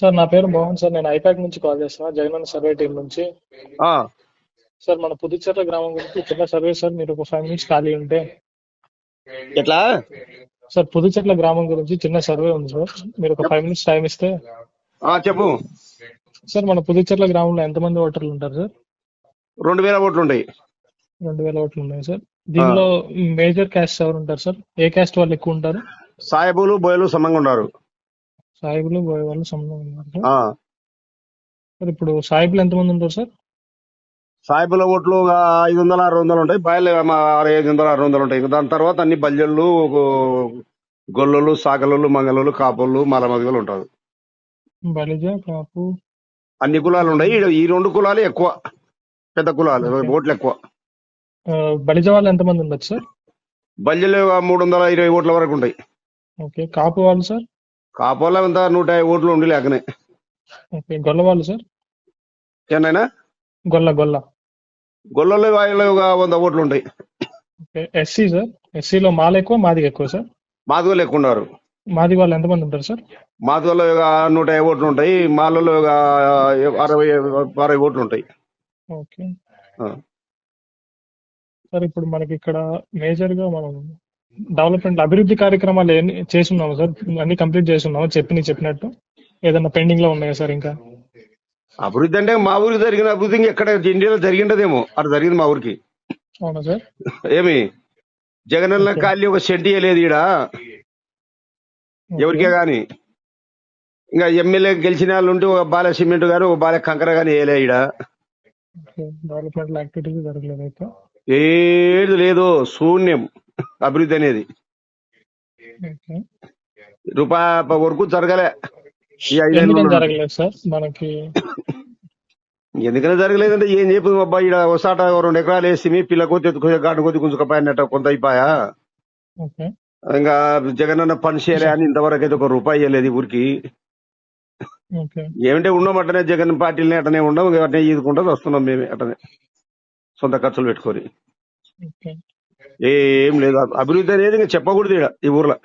Sir నా పేరు Mohan sir. నేను ఐపాక్ నుంచి కాల్ చేస్తున్నా జగనన్న సర్వే టీం నుంచి. ఆ, సార్ మన పుదుచ్చేర్ల గ్రామం గురించి చిన్న సర్వే సార్ మీరు ఒక ఫైవ్ మినిట్స్ ఖాళీ ఉంటే. ఎట్లా? సార్ పుదుచెట్ల గ్రామం గురించి చిన్న సర్వే ఉంది సార్. మీరు ఒక ఫైవ్ మినిట్స్ టైం ఇస్తే. ఆ, చెప్పు. సార్ మన పుదుచెట్ల గ్రామంలో ఎంతమంది ఓటర్లు ఉంటారు సార్? రెండు వేల ఓట్లు ఉంటాయి. రెండు వేల ఓట్లు ఉన్నాయి సార్. దీనిలో మేజర్ క్యాస్ట్ ఎవరు ఉంటారు సార్? ఏ క్యాస్ట్ వాళ్ళు ఎక్కువ ఉంటారు? సాయబులు బోయలు సమంగా ఉన్నారు సాయిబులు బోయే వాళ్ళు సంబంధం ఉన్నారు సార్? ఆ, సార్ ఇప్పుడు సాయిబులు ఎంతమంది ఉంటారు సార్? సాయబుల ఓట్లు ఒక ఐదు వందల ఆరు వందలు ఉంటాయి. బయలు ఐదు వందల ఆరు వందలు ఉంటాయి. ఇంకా దాని తర్వాత అన్ని బల్జళ్ళు గొల్లలు సాకలు మంగళలు కాపులు మలమదిగలు ఉంటారు. బలిజ కాపు. అన్ని కులాలు ఉన్నాయి. ఈ- ఈ రెండు కులాలు ఎక్కువ. పెద్ద కులాలు. ఓట్లు ఎక్కువ. ఆ, బలిజ వాళ్ళు ఎంతమంది ఉండొచ్చు సార్? బల్జలు మూడు వందల ఇరవై ఓట్ల వరకు ఉంటాయి. ఓకే. కాపు వాళ్ళు సార్? కాపోళ్ళ అంతా నూట యాభై ఓట్లు ఉండి లేకనే. ఓకే గొల్ల వాళ్ళు సార్? ఏనైనా గొల్ల గొల్ల. గొల్లలు వాళ్ళు ఒక వంద ఓట్లు ఉంటాయి. Okay SC sir? ఎస్సీలో మాల ఎక్కువ మాది ఎక్కువ సార్? మాదిగోళ్ళు ఎక్కువ ఉన్నారు. మాది వాళ్ళు ఎంతమంది ఉంటారు సార్? మాదిగోళ్ళు ఒక నూట యాభై ఓట్లు ఉంటాయి మాలలో ఒక అరవై అరవై ఓట్లు ఉంటాయి. ఓకే. సార్ ఇప్పుడు మనకి ఇక్కడ మేజర్గా మనం డెవలప్మెంట్ అభివృద్ధి కార్యక్రమాలు చేస్తున్నాము సార్? అన్ని కంప్లీట్ చేస్తున్నాము చెప్పి చెప్పినట్టు? ఏదైనా పెండింగ్లో ఉన్నాయా సార్ ఇంకా? అభివృద్ధి అంటే మా ఊరికి జరిగిన అభివృద్ధి ఎక్కడ ఇండియాలో జరిగిండదేమో. అటు జరిగింది మా ఊరికి. అవునా సార్? ఏమి? జగనన్న. ఖాళీ ఒక షెడ్ లేదు ఈడ. ఎవరికే గాని? ఇంకా ఎమ్మెల్యే గెలిచిన వాళ్ళు ఉంటే ఒక బాల సిమెంట్ గాని ఒక బాల కంకర గాని వేయలే ఈడ. డెవలప్మెంట్ యాక్టివిటీస్ జరగలేదు ఏది లేదు శూన్యం. అభివృద్ధి అనేది. రూపాయి వరకు జరగలే. ఈ ఐదేళ్ళు ఎందుకని జరగలేదు సార్? మనకి ఎందుకని జరగలేదంటే ఏం చెప్పు అబ్బా? ఈడ ఒకసాట రెండు ఎకరాలు వేసి మీ పిల్ల కొద్ది గాడు కొద్ది గుంజుకపోయినట్ట కొంత అయిపోయా? ఇంకా జగనన్న పని చేయలే అని ఇంతవరకు అయితే ఒక రూపాయి ఇవ్వలేదు ఊరికి. ఏమంటే ఉన్నాం అట్టనే జగన్ పార్టీని అట్టనే ఉన్నాం ఇంకా అట్టనే ఈదుకుంటా వస్తున్నాం మేమే అట్టనే సొంత ఖర్చులు పెట్టుకొని. ఏం లేదు. అభివృద్ధి అనేది ఇంకా చెప్పకూడదు ఈడ ఈ ఊర్లో.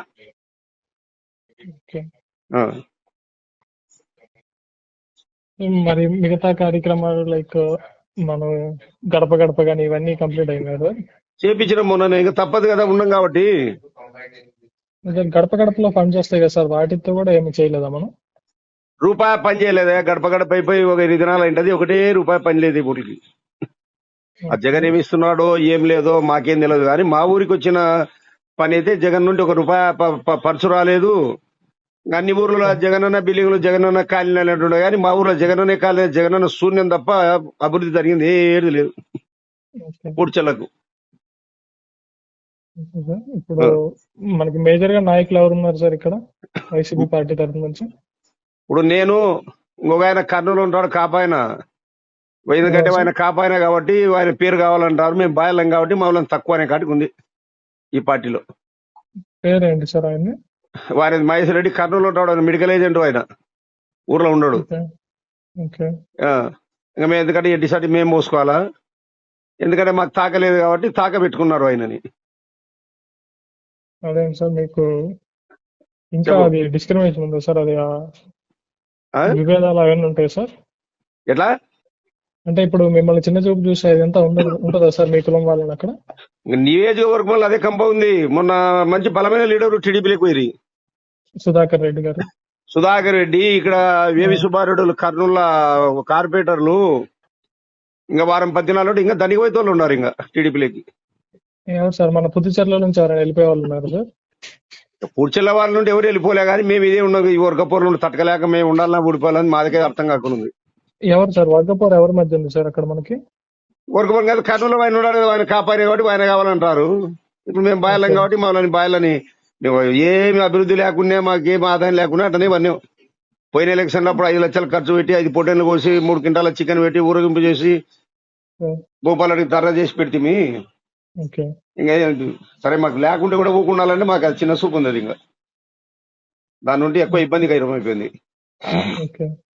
మరి మిగతా కార్యక్రమాలు లైక్ మనం గడప గడప కానీ ఇవన్నీ కంప్లీట్ అయినాయి సార్? చేపించిన మొన్న ఇంకా తప్పదు కదా ఉన్నాం కాబట్టి. గడప గడపలో ఫండ్స్ వస్తాయి కదా సార్? వాటితో కూడా ఏమి చేయలేదా మనం? రూపాయి పని చేయలేదా. గడప గడప అయిపోయి ఒక ఎనిమిది దినాలు అయింటది. ఒకటే రూపాయి పని లేదు ఈ ఊరికి. ఆ జగన్ ఏమి ఇస్తున్నాడో ఏం లేదో మాకేం తెలియదు కానీ మా ఊరికి వచ్చిన పని అయితే జగన్ నుండి ఒక రూపాయి ప- ప- పర్సు రాలేదు. అన్ని ఊర్లలో జగనన్న బిల్డింగ్లు జగనన్న కాలనీ అంటుండే కానీ మా ఊర్లో జగనన్న కాలనీ జగనన్న శూన్యం తప్ప అభివృద్ధి జరిగింది ఏది లేదు. పూడ్చలకు. ఇప్పుడు మనకి మేజర్గా నాయకులు ఎవరు ఉన్నారు సార్ ఇక్కడ? వైసీపీ పార్టీ తరఫు నుంచి? ఇప్పుడు నేను ఇంకొక ఆయన కర్నూలు ఉంటాడు కాపాయన ఎందుకంటే. ఆయన కాపాయన కాబట్టి ఆయన పేరు కావాలంటారు. మేము బాయలం కాబట్టి మమ్మల్ని తక్కువ అనే కాటికి ఉంది ఈ పార్టీలో. పేరేంటి సార్ ఆయన్ని? వారి మహేష్ రెడ్డి కర్నూలు ఉంటాడు. ఆయన మెడికల్ ఏజెంట్ ఆయన. ఊర్లో ఆ, ఇంకా మేము ఎందుకంటే ఎడ్డి సాటి మేము మోసుకోవాలా? ఎందుకంటే మాకు తాకలేదు కాబట్టి తాక పెట్టుకున్నారు ఆయనని. అదేం సార్ మీకు ఇంకా. అది డిస్క్రిమినేషన్ ఉందా సార్? అది? విభేదాలు అవన్నీ ఉంటాయి సార్? ఎట్లా? అంటే ఇప్పుడు మిమ్మల్ని చిన్న చూపు చూసే ఇదంతా ఉండదు ఉంటుందా సార్ మీ కులం వాళ్ళని అక్కడ? నియోజకవర్గంలో అదే కంప ఉంది. మొన్న మంచి బలమైన లీడర్ టీడీపీలోకి పోయి సుధాకర్ రెడ్డి గారు. సుధాకర్ రెడ్డి ఇక్కడ వేవి సుబ్బారెడ్డి కర్నూలు కార్పొరేటర్లు ఇంకా వారం పది నాలుగు ఇంకా ధనిక పోయే వాళ్ళు ఉన్నారు ఇంకా టీడీపీలోకి సార్ మన పుదుచ్చేర్ల నుంచి ఎవరైనా వెళ్ళిపోయే వాళ్ళు ఉన్నారు సార్. పూడ్చెల్ల వాళ్ళ నుండి ఎవరు వెళ్ళిపోలే కానీ మేము ఇదే ఉన్నాం. ఈ వర్గపూర్ నుండి తట్టకలేక మేము ఉండాలన్నా ఊడిపోవాలని మాదకే అర్థం కాకుండా ఎవరు సార్? వర్గపోర్ ఎవరి మధ్య ఉంది సార్ అక్కడ మనకి? వర్గపూర్ కాదు కర్నూలు ఆయన ఉన్నాడు కదా ఆయన కాపాడే కాబట్టి ఆయన కావాలంటారు. ఇప్పుడు మేము బాయలం. కాబట్టి మమ్మల్ని బాయలని ఏమి అభివృద్ధి లేకుండా మాకేం ఆదాయం లేకుండా అట్టనే ఇవన్నీ. పోయిన ఎలక్షన్ అప్పుడు ఐదు లక్షలు ఖర్చు పెట్టి ఐదు పొట్టెలు కోసి మూడు క్వింటాల చికెన్ పెట్టి ఊరేగింపు చేసి. భూపాలకి ధర చేసి పెడితే ఇంకా? సరే మాకు లేకుంటే కూడా ఊకుండాలంటే మాకు అది చిన్న సూపు ఉంది ఇంకా. దాని నుండి ఎక్కువ ఇబ్బందిగా అయిపోయింది. ఓకే. ఆ,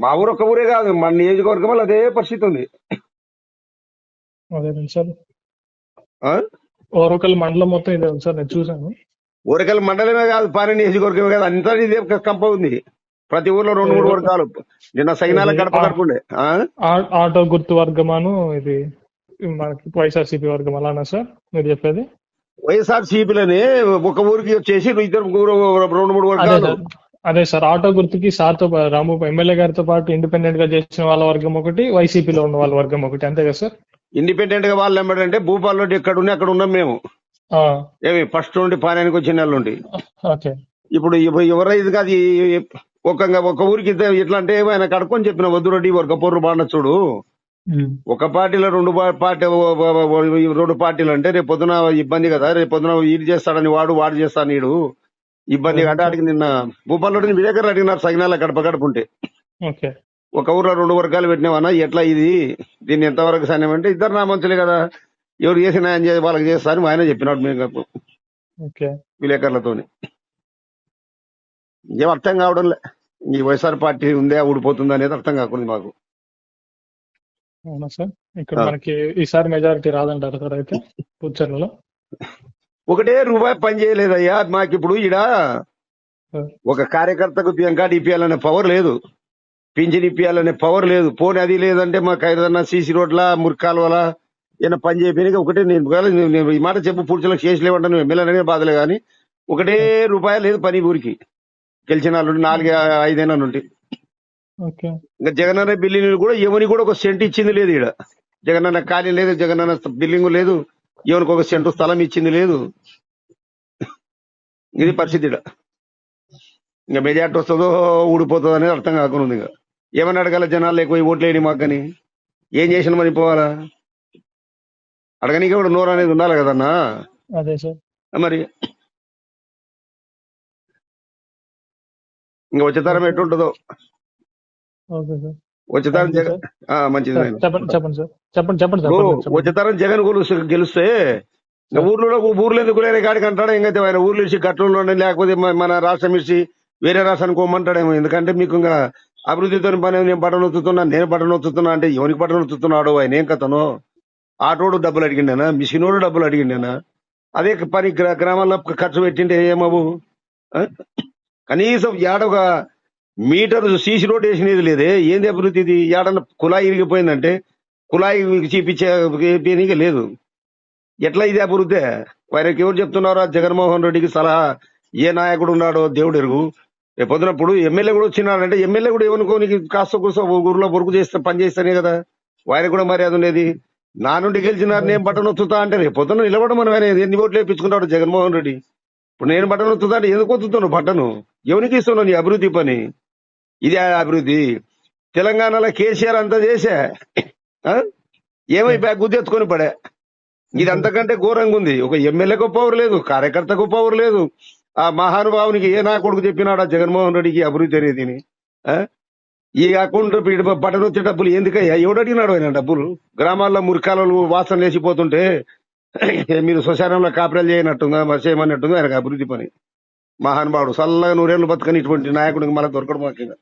మా ఊరు ఒక్క ఊరే కాదు మన నియోజకవర్గంలో అదే పరిస్థితి ఉంది. అదే సార్? ఓరకల్ మండలం మొత్తం ఇదే ఉంది సార్ నేను చూసాను ఊరకల్ మండలమే కాదు పాన నియోజకవర్గమే కాదు అంతా ఇదే కంప ఉంది. ప్రతి ఊర్లో రెండు మూడు వర్గాలు. నిన్న సైనాల గడప ఆ- గడపండే ఆటో గుర్తు వర్గమాను ఇది మనకి వైఎస్ఆర్సీపీ వర్గం అలానా సార్ మీరు చెప్పేది? వైఎస్ఆర్ సిపిలని ఒక ఊరికి వచ్చేసి ఇద్దరు ఊరు రెండు మూడు వర్గాలు. అదే సార్ ఆటో గుర్తుకి సార్తో రాము ఎమ్మెల్యే గారితో పాటు ఇండిపెండెంట్గా చేసిన వాళ్ళ వర్గం ఒకటి వైసీపీలో ఉన్న వాళ్ళ వర్గం ఒకటి. అంతే కదా సార్? ఇండిపెండెంట్గా వాళ్ళు ఏమంటే భూపాల్లో ఎక్కడ ఉన్నా అక్కడ ఉన్నాం మేము. ఏమి ఫస్ట్ నుండి పానానికి వచ్చిన వాళ్ళు నుండి ఓకే. ఇప్పుడు ఇప్పు- ఎవరైతే కాదు ఒక ఒక ఊరికి ఎట్లా అంటే ఆయన కడుక్కొని చెప్పిన వద్దు రెడ్డి వర్గ పొర్రు చూడు. ఒక పార్టీలో రెండు పార్టీ రెండు పార్టీలు అంటే రేపు పొద్దున ఇబ్బంది కదా రేపు పొద్దున ఇది చేస్తాడని వాడు వాడు చేస్తాను నీడు ఇబ్బంది అంటే అడిగి నిన్న భూపాల్లో విలేకరులు అడిగినారు సగినాల గడప గడప ఉంటే ఓకే. ఒక ఊర్లో రెండు వర్గాలు పెట్టినావన్నా ఎట్లా ఇది? దీన్ని ఎంతవరకు సాధ్యం అంటే ఇద్దరు నా మంచులే కదా. ఎవరు చేసి న్యాయం చేసి వాళ్ళకి చేస్తా అని ఆయన చెప్పినాడు మేము ఓకే. విలేకరులతోని. ఏం అర్థం కావడం లే. ఈ వైఎస్ఆర్ పార్టీ ఉందే ఊడిపోతుంది అనేది అర్థం కాకుండా మాకు. అవునా సార్? ఇక్కడ. మనకి ఈసారి మెజారిటీ రాదంటారు సార్ అయితే పుచ్చర్లలో ఒకటే రూపాయి పని చేయలేదయ్యా. మాకు ఇప్పుడు ఈడ ఒక కార్యకర్తకు బ్యాంకార్డు ఇప్పియాలనే పవర్ లేదు. పింఛన్ ఇప్పియాలనే పవర్ లేదు. పోనీ అది లేదంటే మాకు ఏదన్నా సీసీ రోడ్ల మురికాలువల ఏదైనా పని చేయడానికి ఒకటే నేను ఈ మాట చెప్పు పూర్తిలో చేసి లేవంటే నువ్వు ఎమ్మెల్యే బాధలే కానీ ఒకటే రూపాయి లేదు పని ఊరికి. గెలిచిన వాళ్ళు నాలుగు ఐదేళ్ళ నుండి. ఇంకా జగనన్న బిల్డింగ్ కూడా ఎవరికి కూడా ఒక సెంట్ ఇచ్చింది లేదు ఈడ. జగనన్న ఖాళీ లేదు జగనన్న బిల్డింగ్ లేదు. ఎవరికి ఒక సెంటు స్థలం ఇచ్చింది లేదు. ఇది పరిస్థితి ఇంకా మెజార్టీ వస్తుందో ఊడిపోతుందో అనేది అర్థం కాకుండా ఉంది ఇంకా. ఏమని అడగాల జనాలు ఎక్కువ ఓట్లు వేయని మాకని? ఏం చేసిన మరి పోవాలా? అడగనీకి కూడా నోరు అనేది ఉండాలి కదన్నా అదే సార్. మరి. ఇంకా వచ్చే తరం ఎట్టుంటుందో ఓకే సార్. వచ్చే తరం థాంక్ యూ జగన్ మంచిది. చెప్పండి చెప్పండి సార్. చెప్పండి చెప్పండి సార్ ఇప్పుడు పర్లేదు, చెప్పండి. వచ్చే తరం జగన్ గెలుస్తే ఊర్లో ఊర్లో ఎందుకు లేని కాడికి అంటాడు? ఇంకా ఆయన? ఊర్లు ఇచ్చి గట్లలో లేకపోతే మన రాష్ట్రం ఇచ్చి వేరే రాష్ట్రానికి పోమంటాడేమో. ఎందుకంటే మీకు ఇంకా అభివృద్ధితో పని నేను బటన్ నొత్తుతున్నా నేను బటన్ నొత్తుతున్నా అంటే ఎవరికి బటన్ నొత్తుతున్నాడు ఆయన? ఏం కథనో? ఆటోడు డబ్బులు అడిగిండేనా? మిషనోడు డబ్బులు అడిగిండేనా? అదే పని గ్రా- గ్రామాల్లో ఖర్చు పెట్టింటే ఏమవు? కనీసం ఏడొక మీటర్ సీసీ రోడ్ వేసినది లేదే? ఏంది అభివృద్ధి ఇది ఏడన్నా కుళాయి ఇరిగిపోయిందంటే కుళాయి చూపించే లేదు. ఎట్లా ఇది అభివృద్ధి? వారికి ఎవరు చెప్తున్నారో? జగన్మోహన్ రెడ్డికి సలహా. ఏ నాయకుడు ఉన్నాడో దేవుడు ఎరుగు. పొద్దునప్పుడు ఎమ్మెల్యే కూడా వచ్చినాడంటే ఎమ్మెల్యే కూడా ఏమనుకో నీకు కాస్త కూసో ఊర్లో పొరుగు చేస్తే పని చేస్తేనే కదా. వారికి కూడా మర్యాద ఉండేది. నా నుండి గెలిచినారు నేను బట్టను వత్తుతా అంటే రేపు పొద్దున నిలబడమని మనం ఆయన ఎన్ని ఓట్లు వేయించుకుంటాడు జగన్మోహన్ రెడ్డి? ఇప్పుడు నేను బట్టను వత్తుతా అంటే ఎందుకు వత్తుతున్నావు బట్టను ఎవరికి ఇస్తున్నావు నీ అభివృద్ధి పని? ఇదే అభివృద్ధి. తెలంగాణలో కేసీఆర్ అంతా చేసే ఆ? ఏమైపోయా గుద్దెత్తుకొని పడే. ఇది అంతకంటే ఘోరంగా ఉంది. ఒక ఎమ్మెల్యేకు పవర్ లేదు కార్యకర్తకు పవర్ లేదు. ఆ మహానుభావునికి ఏ నా కొడుకు చెప్పినాడా జగన్మోహన్ రెడ్డికి అభివృద్ధి అనేది? ఆ? ఈ అకౌంట్ బటన్ వచ్చే డబ్బులు ఎందుకయ్యా? ఎవడు అడిగినాడు ఆయన డబ్బులు? గ్రామాల్లో మురికాలలు వాసన లేచిపోతుంటే మీరు శ్మశానంలో కాపురాలు చేయనట్టుందా మరి చేయమన్నట్టుందా? ఆయనకు అభివృద్ధి పని. మహానుభావుడు చల్లగా నూరేళ్ళు బతకని ఇటువంటి నాయకుడికి మళ్ళీ దొరకడం మాకు